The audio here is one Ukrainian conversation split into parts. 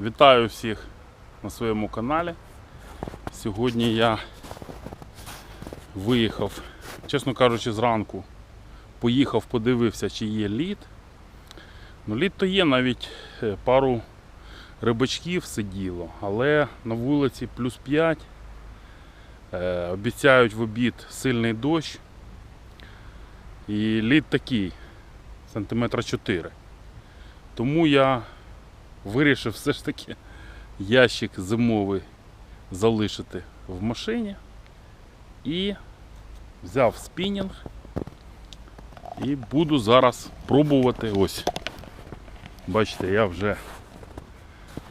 Вітаю всіх на своєму каналі. Сьогодні я виїхав, чесно кажучи, зранку поїхав, подивився, чи є лід. Ну, лід то є, навіть е, пару рибачків сиділо, але на вулиці плюс 5. Е, обіцяють в обід сильний дощ. І лід такий, сантиметра 4. Тому я вирішив все ж таки ящик зимовий залишити в машині і взяв спінінг і буду зараз пробувати ось. Бачите, я вже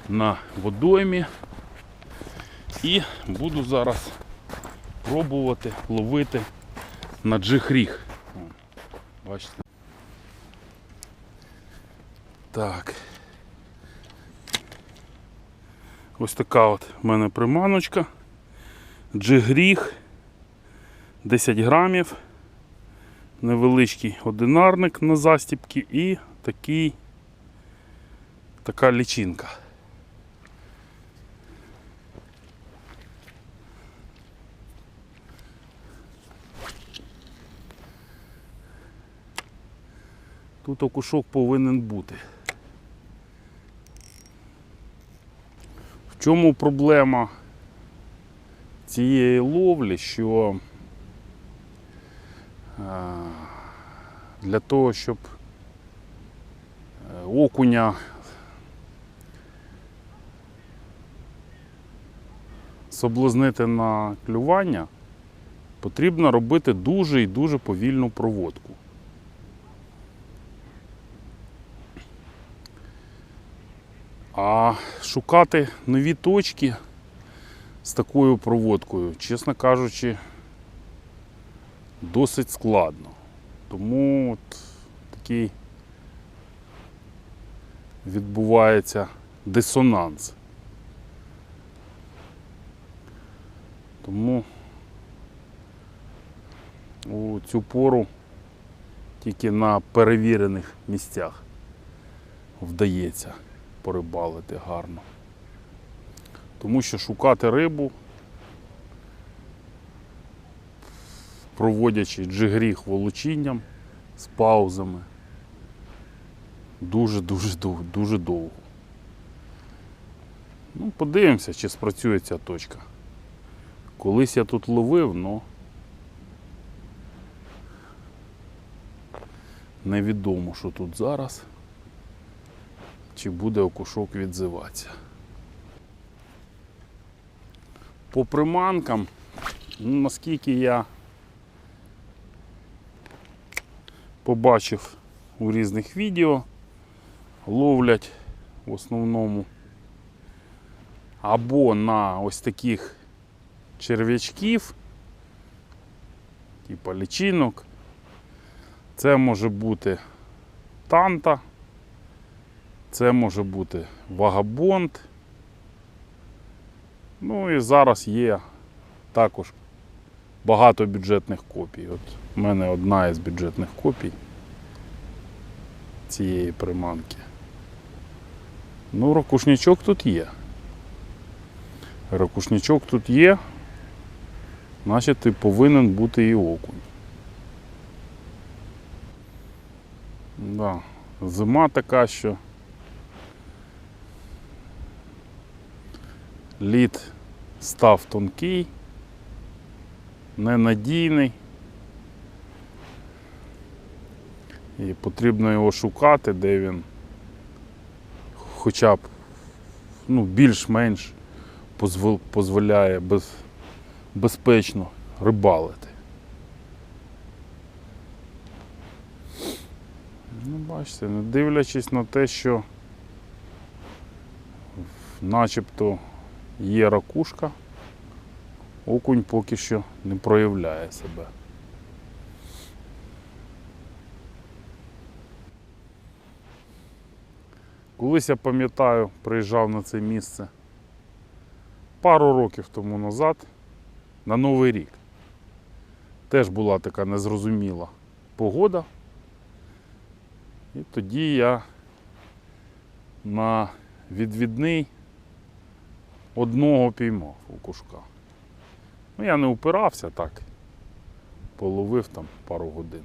на водоймі і буду зараз пробувати ловити на джихріг. Бачите. Так. Ось така от в мене приманочка. Джигріг 10 грамів. Невеличкий одинарник на застіпки і такий, така лічинка. Тут окушок повинен бути. Чому проблема цієї ловлі, що е, для того, щоб е, окуня соблазнити на клювання, потрібно робити дуже і дуже повільну проводку. А шукати нові точки з такою проводкою, чесно кажучи, досить складно. Тому от такий відбувається дисонанс. Тому у цю пору тільки на перевірених місцях вдається порибалити гарно. Тому що шукати рибу, проводячи джигріг волочінням з паузами, дуже-дуже довго. Дуже довго. Ну, подивимося, чи спрацює ця точка. Колись я тут ловив, але невідомо, що тут зараз чи буде окушок відзиватися. По приманкам, ну, наскільки я побачив у різних відео, ловлять в основному або на ось таких черв'ячків, типа лічинок. Це може бути танта. Це може бути вагабонд. Ну і зараз є також багато бюджетних копій. От у мене одна із бюджетних копій цієї приманки. Ну, ракушничок тут є. Ракушничок тут є, значить і повинен бути і окунь. Да. Зима така, що лід став тонкий, ненадійний. І потрібно його шукати, де він хоча б ну, більш-менш дозволяє без, безпечно рибалити. Ну, бачите, не дивлячись на те, що начебто є ракушка, окунь поки що не проявляє себе. Колись я пам'ятаю, приїжджав на це місце пару років тому назад на Новий рік. Теж була така незрозуміла погода. І тоді я на відвідний. Одного піймав окушка. Ну, я не упирався так. Половив там пару годин.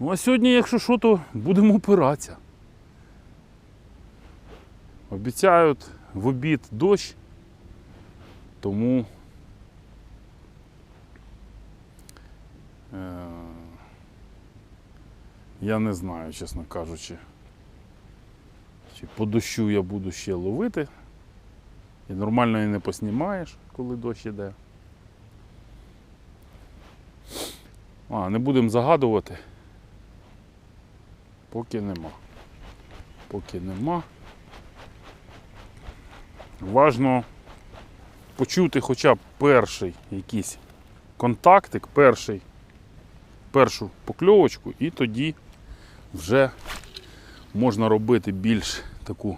Ну а сьогодні, якщо що, то будемо опиратися. Обіцяють в обід дощ, тому е, я не знаю, чесно кажучи, чи по дощу я буду ще ловити. І нормально і не поснімаєш, коли дощ іде. А, не будемо загадувати. Поки нема. Поки нема. Важно почути хоча б перший якийсь контактик, перший, першу покльовочку, і тоді вже можна робити більш таку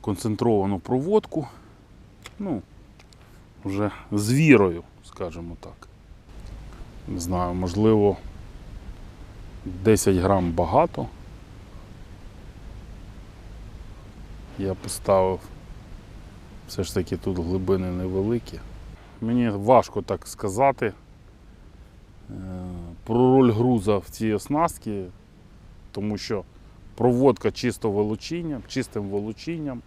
концентровану проводку. Ну, вже з вірою, скажімо так. Не знаю, можливо, 10 грам багато. Я поставив. Все ж таки тут глибини невеликі. Мені важко так сказати е, про роль груза в цій оснастці, тому що проводка чисто волочінням, чистим волочінням.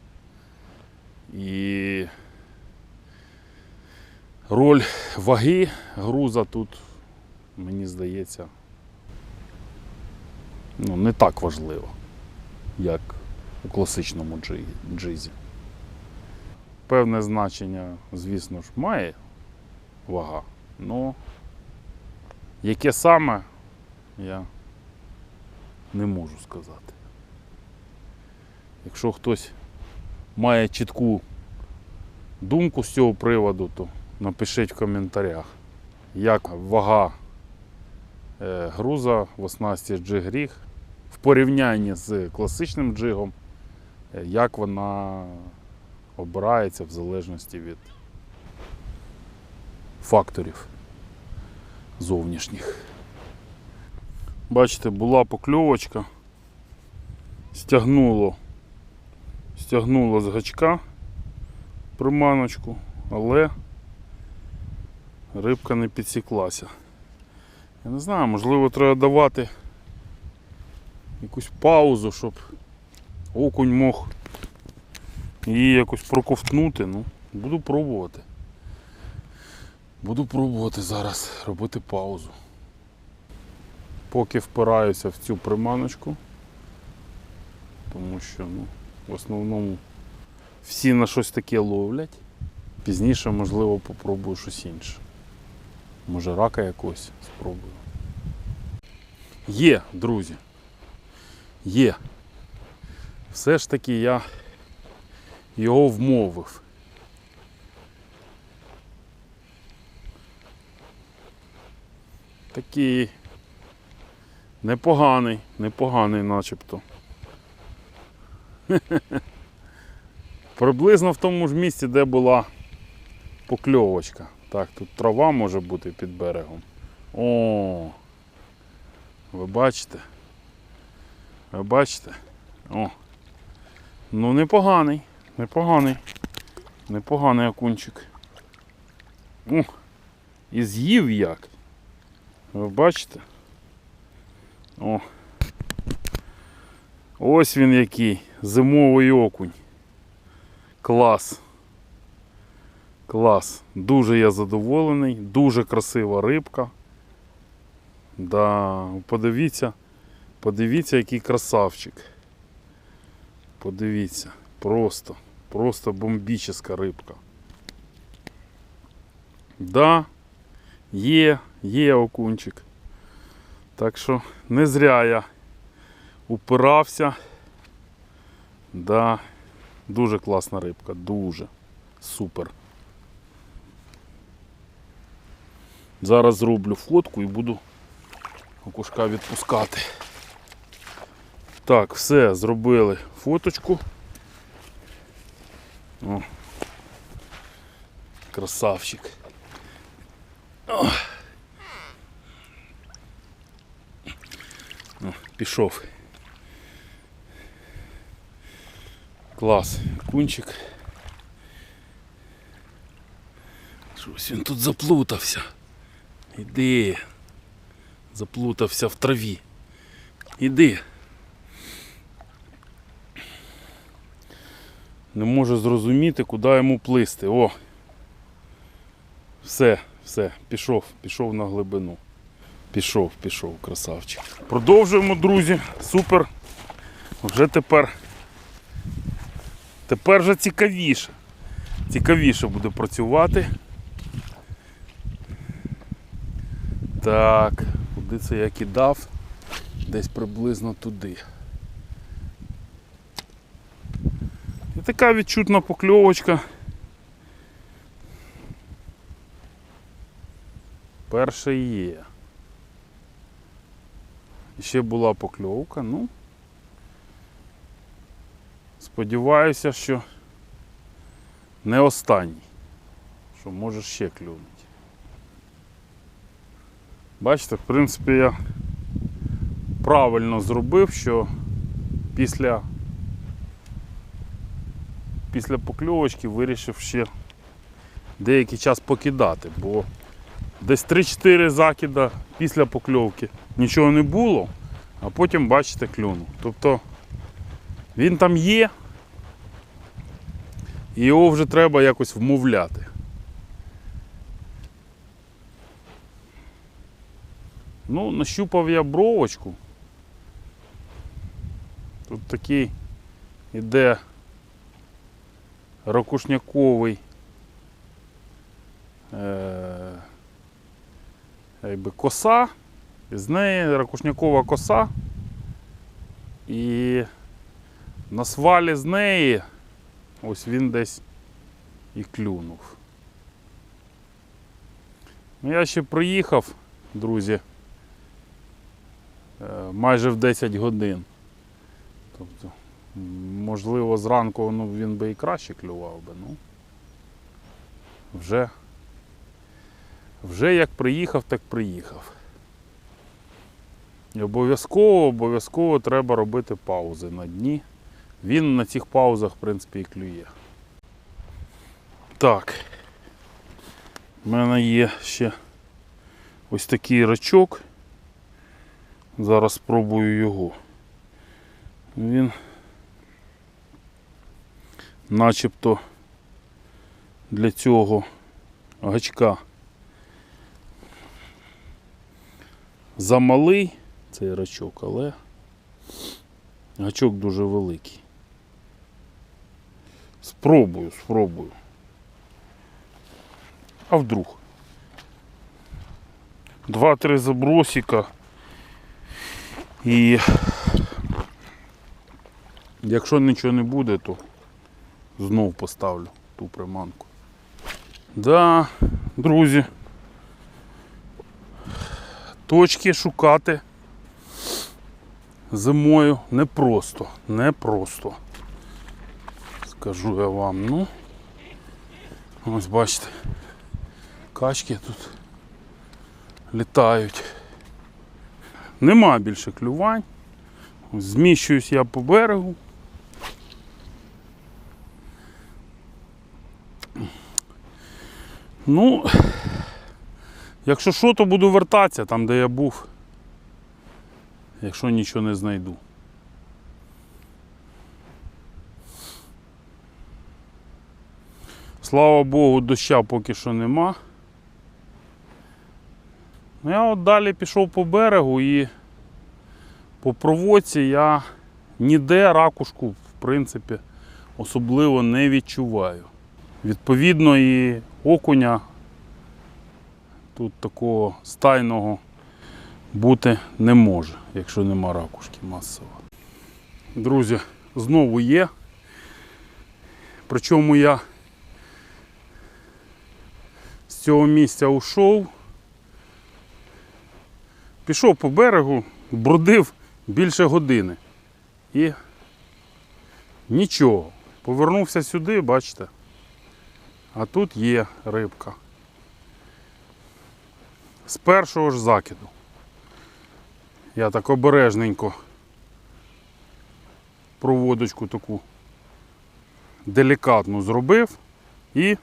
І роль ваги груза тут, мені здається, ну, не так важлива, як у класичному джизі. Певне значення, звісно ж, має вага, але яке саме, я не можу сказати. Якщо хтось має чітку думку з цього приводу, то напишіть в коментарях, як вага е, груза в оснасті джиг-ріг в порівнянні з класичним джигом, е, як вона обирається в залежності від факторів зовнішніх. Бачите, була покльовочка, стягнуло, стягнуло з гачка приманочку, але рибка не підсіклася. Я не знаю, можливо, треба давати якусь паузу, щоб окунь мог її якось проковтнути. Ну, буду пробувати. Буду пробувати зараз робити паузу. Поки впираюся в цю приманочку, тому що ну, в основному всі на щось таке ловлять. Пізніше, можливо, попробую щось інше. Може рака якось спробую. Є, друзі. Є. Все ж таки я його вмовив. Такий непоганий, непоганий начебто. Приблизно в тому ж місці, де була покльовочка. Так, тут трава може бути під берегом. О, ви бачите? Ви бачите? О. Ну непоганий, непоганий, непоганий окунчик. О, і з'їв як. Ви бачите? О. Ось він який. Зимовий окунь. Клас. Клас. Дуже я задоволений, дуже красива рибка. Да, подивіться, подивіться, який красавчик. Подивіться, просто, просто бомбічна рибка. Да, є, є окунчик. Так що не зря я упирався. Да, дуже класна рибка, дуже супер. Зараз зроблю фотку і буду окушка відпускати. Так, все, зробили фоточку. О. Красавчик. О. Пішов. Клас, кунчик. Щось він тут заплутався. Іди. Заплутався в траві. Іди. Не можу зрозуміти, куди йому плисти. О! Все, все, пішов, пішов на глибину. Пішов, пішов, красавчик. Продовжуємо, друзі. Супер. Вже тепер. Тепер вже цікавіше. Цікавіше буде працювати. Так, куди це я кидав? Десь приблизно туди. І така відчутна покльовочка. Перша є. Ще була покльовка, ну. Сподіваюся, що не останній. Що може ще клюнути. Бачите, в принципі, я правильно зробив, що після, після покльовочки вирішив ще деякий час покидати, бо десь 3-4 закида після покльовки нічого не було, а потім, бачите, клюнув. Тобто він там є, його вже треба якось вмовляти. Ну, нащупав я бровочку. Тут такий іде ракушняковий е, якби коса, з неї ракушнякова коса, і на свалі з неї ось він десь і клюнув. Ну, я ще приїхав, друзі, е, майже в 10 годин. Тобто, можливо, зранку ну, він би і краще клював би, ну. Вже, вже як приїхав, так приїхав. І обов'язково, обов'язково треба робити паузи на дні. Він на цих паузах, в принципі, і клює. Так. У мене є ще ось такий рачок. Зараз спробую його. Він начебто для цього гачка замалий цей рачок, але гачок дуже великий. Спробую, спробую. А вдруг? Два-три забросика. І якщо нічого не буде, то знов поставлю ту приманку. Да, друзі. Точки шукати зимою непросто, непросто. Скажу я вам, ну. Ось бачите, качки тут літають. Нема більше клювань. Зміщуюсь я по берегу. Ну, якщо що, то буду вертатися там, де я був. Якщо нічого не знайду. Слава Богу, доща поки що нема. Ну, я от далі пішов по берегу і по проводці я ніде ракушку, в принципі, особливо не відчуваю. Відповідно, і окуня тут такого стайного бути не може, якщо нема ракушки масово. Друзі, знову є. Причому я цього місця ушов, пішов по берегу, бродив більше години. І нічого. Повернувся сюди, бачите. А тут є рибка. З першого ж закиду. Я так обережненько проводочку таку делікатну зробив. І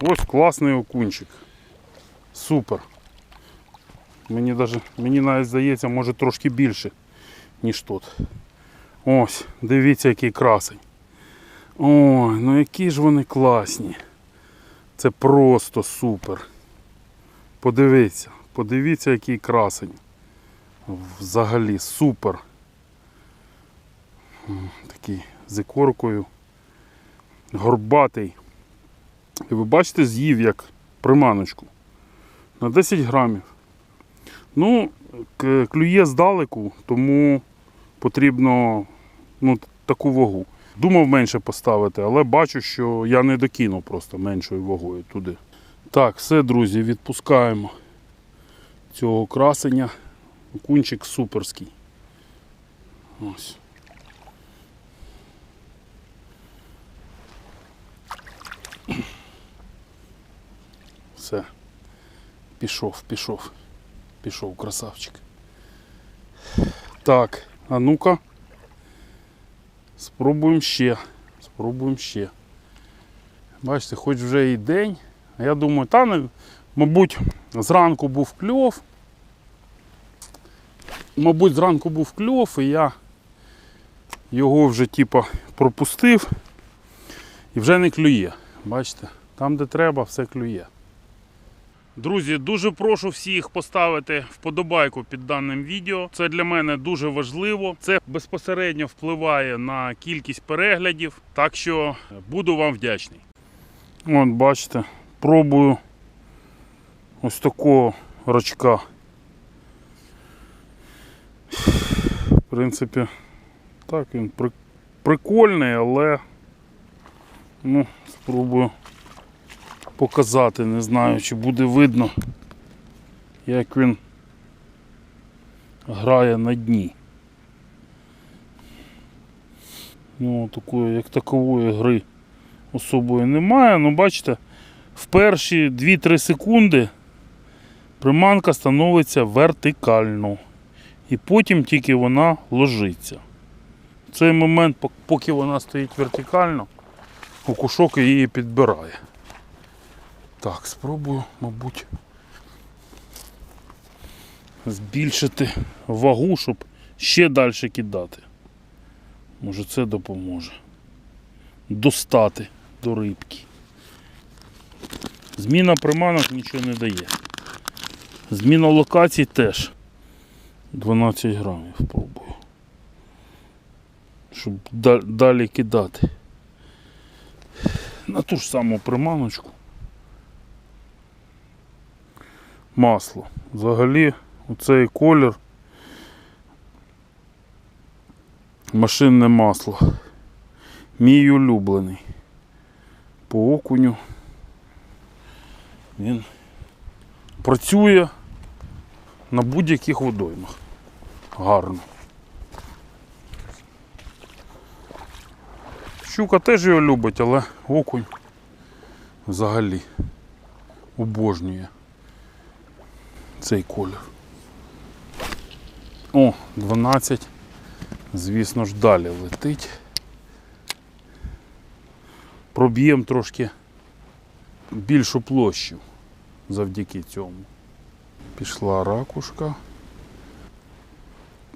ось класний окунчик. Супер. Мені, даже, мені навіть здається, може трошки більше, ніж тут. Ось, дивіться, який красень. Ой, ну які ж вони класні. Це просто супер. Подивіться, подивіться, який красень. Взагалі супер. Такий з ікоркою. Горбатий. І ви бачите, з'їв як приманочку. На 10 грамів. Ну, клює здалеку, тому потрібно ну, таку вагу. Думав менше поставити, але бачу, що я не докинув просто меншою вагою туди. Так, все, друзі, відпускаємо цього красення. Окунчик суперський. Ось. Все. Пішов, пішов. Пішов, красавчик. Так, а ну-ка. Спробуємо ще. Спробуємо ще. Бачите, хоч вже і день. Я думаю, та мабуть, зранку був кльов. Мабуть, зранку був кльов, і я його вже типа пропустив і вже не клює. Бачите, там, де треба, все клює. Друзі, дуже прошу всіх поставити вподобайку під даним відео. Це для мене дуже важливо. Це безпосередньо впливає на кількість переглядів. Так що буду вам вдячний. От, бачите, пробую ось такого рачка. В принципі, так, він прикольний, але ну, спробую показати. Не знаю, чи буде видно, як він грає на дні. Ну, такої, як такової гри особої немає. Ну, бачите, в перші 2-3 секунди приманка становиться вертикально. І потім тільки вона ложиться. В цей момент, поки вона стоїть вертикально, окушок її підбирає. Так, спробую, мабуть, збільшити вагу, щоб ще далі кидати. Може це допоможе. Достати до рибки. Зміна приманок нічого не дає. Зміна локацій теж. 12 грамів пробую. Щоб далі кидати. На ту ж саму приманочку. Масло. Взагалі оцей колір машинне масло. Мій улюблений. По окуню. Він працює на будь-яких водоймах. Гарно. Щука теж його любить, але окунь взагалі обожнює цей колір. О, 12. Звісно ж, далі летить. Проб'ємо трошки більшу площу завдяки цьому. Пішла ракушка.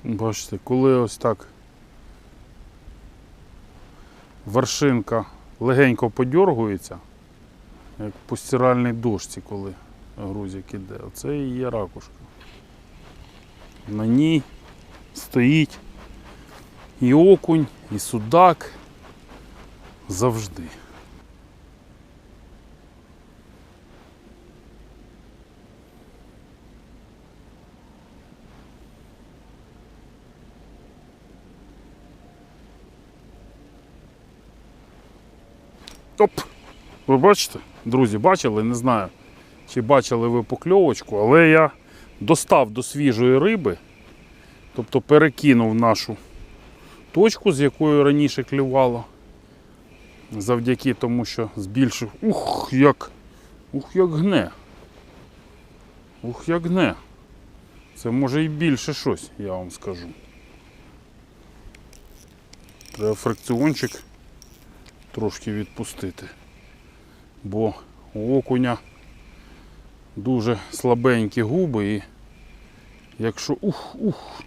Бачите, коли ось так вершинка легенько подьоргується, як по стиральній дошці, коли грузик іде. Оце і є ракушка. На ній стоїть і окунь, і судак завжди. Оп! Ви бачите? Друзі, бачили? Не знаю, чи бачили ви покльовочку, але я достав до свіжої риби, тобто перекинув нашу точку, з якою раніше клювало. Завдяки тому, що збільшив. Ух, як! Ух, як гне. Ух, як гне. Це може і більше щось, я вам скажу. Треба фрикціончик трошки відпустити. Бо окуня дуже слабенькі губи і якщо ух, ух,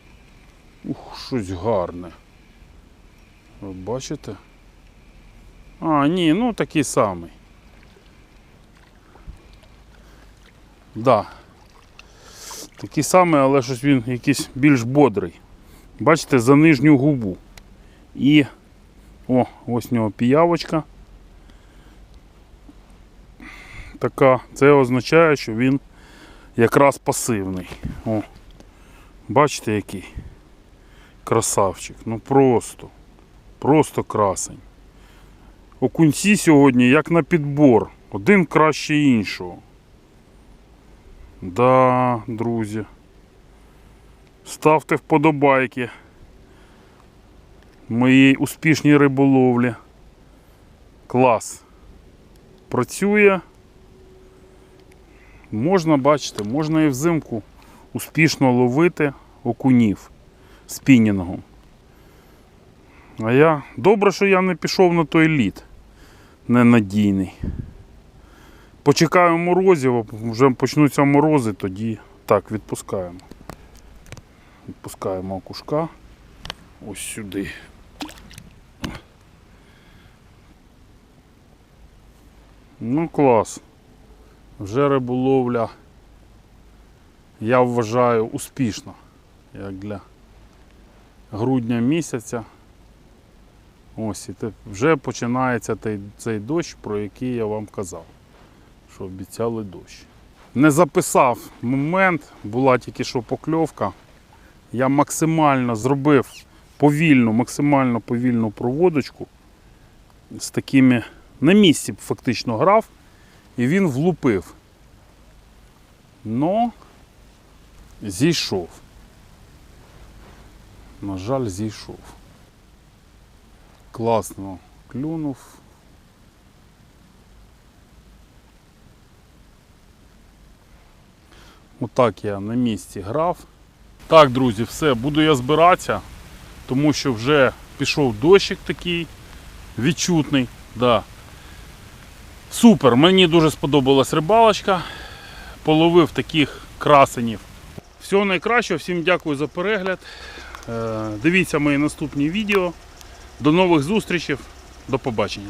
ух, щось гарне. Ви бачите? А, ні, ну такий самий. Да. Такий самий, але щось він якийсь більш бодрий. Бачите, за нижню губу. І о, ось у нього піявочка. Така, це означає, що він якраз пасивний. О, бачите який? Красавчик. Ну просто, просто красень. Окунці сьогодні як на підбор. Один краще іншого. Да, друзі. Ставте вподобайки моїй успішній риболовлі. Клас. Працює. Можна бачити, можна і взимку успішно ловити окунів спінінгом. А я. Добре, що я не пішов на той лід ненадійний. Почекаю морозів, вже почнуться морози, тоді так, відпускаємо. Відпускаємо окушка ось сюди. Ну клас. Вже риболовля, я вважаю, успішна, як для грудня місяця. Ось і вже починається цей дощ, про який я вам казав, що обіцяли дощ. Не записав момент, була тільки що покльовка. Я максимально зробив повільну, максимально повільну проводочку з такими на місці фактично грав, і він влупив. Но зійшов. На жаль, зійшов. Класно клюнув. Отак я на місці грав. Так, друзі, все, буду я збиратися, тому що вже пішов дощик такий відчутний. Да. Супер, мені дуже сподобалась рибалочка. Половив таких красенів. Всього найкращого, всім дякую за перегляд. Е, Дивіться мої наступні відео. До нових зустрічей. До побачення.